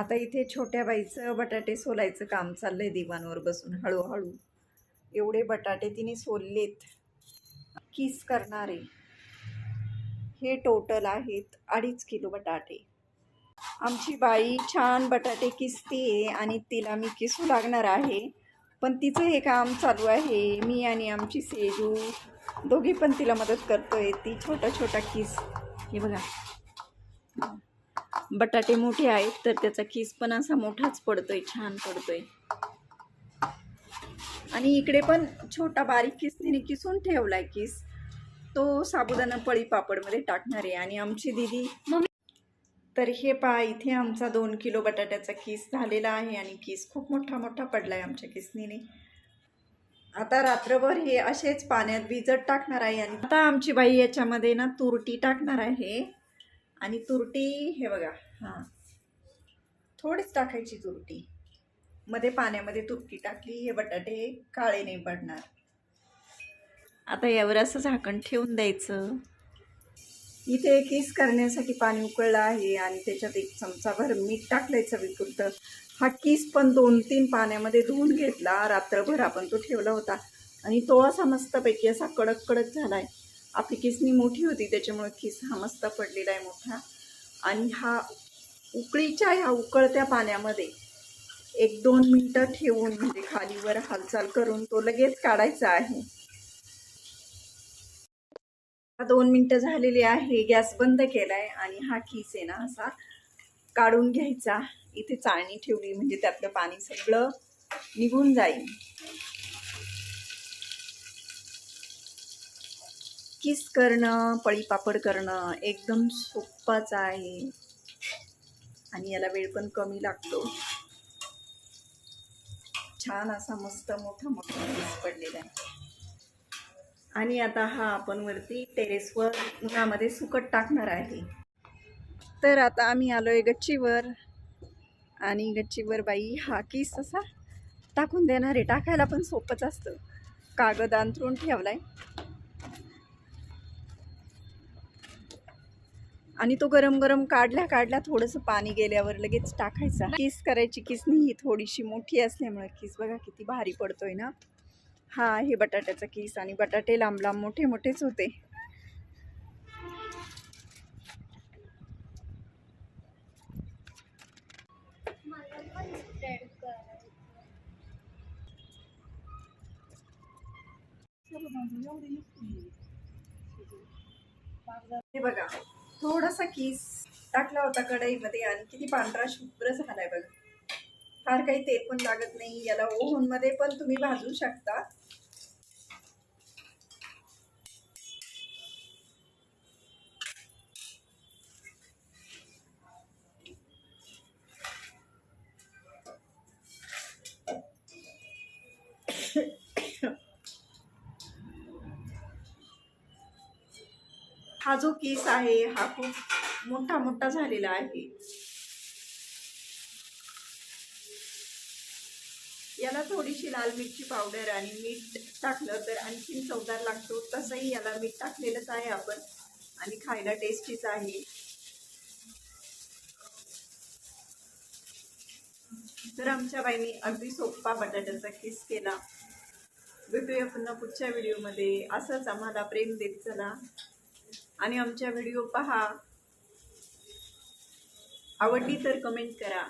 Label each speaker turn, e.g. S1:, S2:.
S1: आता इथे छोट्या बाईचं बटाटे सोलायचं काम चाललंय दिवाणवर बसून हळूहळू. एवढे बटाटे तिने सोललेत. किस करणारे? हे टोटल आहेत अडीच किलो बटाटे. आमची बाई छान बटाटे किसते आणि तिला मी किसू लागणार आहे. पण तिचं हे काम चालू आहे. मी आणि आमची सेजू दोघी पण तिला मदत करतोय. ती छोटा छोटा किस. हे बघा. बटाटे मोठे आहेत तर त्याचा किस पण असा मोठाच पडतोय छान पडतोय. आणि इकडे पण छोटा बारीक किस तिने किसून ठेवलाय किस तो साबुदाणा पळी पापडमध्ये टाकणार आहे. आणि आमची दिदी तर हे पहा इथे आमचा दोन किलो बटाट्याचा किस झालेला आहे आणि किस खूप मोठा मोठा पडला आहे आमच्या किसनीने आता रात्रभर हे असेच पाण्यात भिजत टाकणार आहे आणि आता आमची बाई याच्यामध्ये ना तुरटी टाकणार आहे. आणि तुरटी हे बघा हां. थोडीच टाकायची तुरटी. मध्ये पाण्यामध्ये तुरटी टाकली हे बटाटे काळे नाही पडणार. आता यावर असं झाकण ठेवून द्यायचं. इथे किस करण्यासाठी पाणी उकळलं आहे आणि त्याच्यात एक चमचाभर मीठ टाकलंय चवीपुरतं हा किस पण दोन तीन पाण्यामध्ये धुवून घेतला. रात्रभर आपण तो ठेवला होता. आणि तो असा मस्तपैकी असा कडक कडक झाला आहे आपली किसणी मोठी होती त्याच्यामुळे किस हा मस्त पडलेला आहे मोठा. आणि हा उकळीच्या ह्या उकळत्या पाण्यामध्ये एक दोन मिनटं ठेवून म्हणजे खालीवर हालचाल करून तो लगेच काढायचा आहे. दोन मिनटं झालेली आहे गॅस बंद केलाय आणि हा खीस आहे ना असा काढून घ्यायचा. इथे चाळणी ठेवली म्हणजे त्यातलं पाणी सगळं निघून जाईल. किस करणं पळीपापड करणं एकदम सोप्पाच आहे. आणि याला वेळ पण कमी लागतो. छान असा मस्त मोठा मोठा किस पडलेला आहे. आणि आता हा आपण वरती टेरेसवर उन्हामध्ये सुकट टाकणार आहे. तर आता आम्ही आलो आहे गच्चीवर. आणि गच्चीवर बाई हा किस असा टाकून देणार आहे. टाकायला पण सोपंच असतं. कागद अंथरून आहे आणि तो गरम गरम काढल्या काढल्या थोडंसं पाणी गेल्यावर लगेच टाकायचा. किस करायची किसनी ही थोडीशी मोठी असल्यामुळे किस बघा किती भारी पडतोय ना. हा हे बटाट्याचा किस आणि बटाटे लांब लांब मोठे मोठेच होते. हे बघा थोडासा किस टाकला होता कढईमध्ये आणि किती पांढरा शुभ्र झालाय बघा. फार काही तेल पण लागत नाही याला ओव्हन पण तुम्ही भाजू शकता. हा जो केस आहे हा खूप मोठा मोठा झालेला आहे. याला थोडीशी लाल मिरची पावडर आणि मीठ टाकलं तर आणखीन चवदार लागतो. तसंही याला मीठ टाकलेलंच आहे आपण आणि खायला टेस्टीच आहे. तर आमच्या बाईंनी अगदी सोप्पा बटाट्याचा किस केला. भेटूया पुन्हा पुढच्या व्हिडिओमध्ये असंच आम्हाला प्रेम देत चला. आणि आमच्या व्हिडिओ पहा. आवडली तर कमेंट करा.